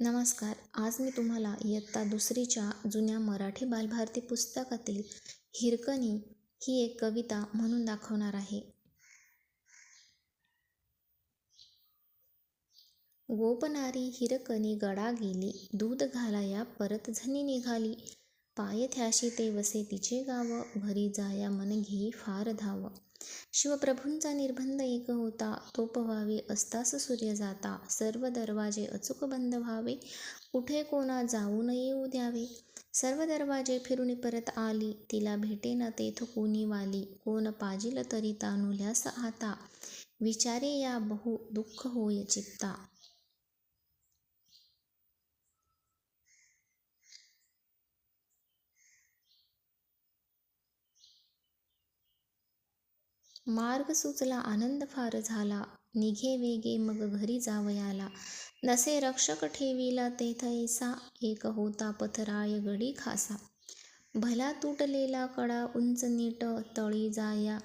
नमस्कार. आज मी तुम्हाला इयत्ता दुसरीच्या जुन्या मराठी बालभारती पुस्तकातील हिरकणी ही एक कविता म्हणून दाखवणार आहे. गोपनारी हिरकणी गडा गेली दूध घालाया परत झनी निघाली. पायथ्याशी ते वसे तिचे गाव घरी जाया मन घेई फार धाव. शिवप्रभूंचा निर्बंध एक होता तो पवावे असतास सूर्य जाता. सर्व दरवाजे अचूक बंद व्हावे कुठे कोणा जाऊ न येऊ द्यावे सर्व दरवाजे फिरून परत आली तिला भेटे ना तेथ कोणी वाली. कोण पाजिल तरी तानुल्यास आता. विचारे या बहु दुःख होय चित्ता. मार्ग सुचला आनंद फार झाला. निघे वेगे मग घरी जावयाला. नसे रक्षक ठेविला तेथैसा एक होता पथराय गडी खासा. भला तुटलेला कडा उंच नीट तळी जाया.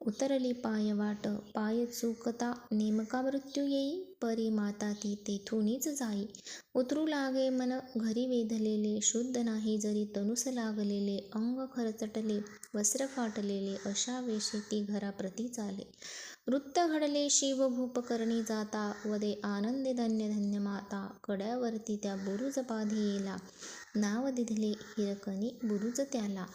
उतरली पाय वाट पाय चुकता नेमका मृत्यू येई परी माता ती तेथूनच जाई उतरू लागे मन घरी वेधलेले शुद्ध नाही जरी तनुस लागलेले अंग खरचटले वस्त्र फाटलेले अशा वेशी ती घराप्रती चाले वृत्त घडले शिव भूपकरणी जाता वदे आनंदे धन्य धन्य माता कड्यावरती त्या बुरुज पाधी येला नाव दिधले हिरकणी बुरुज त्याला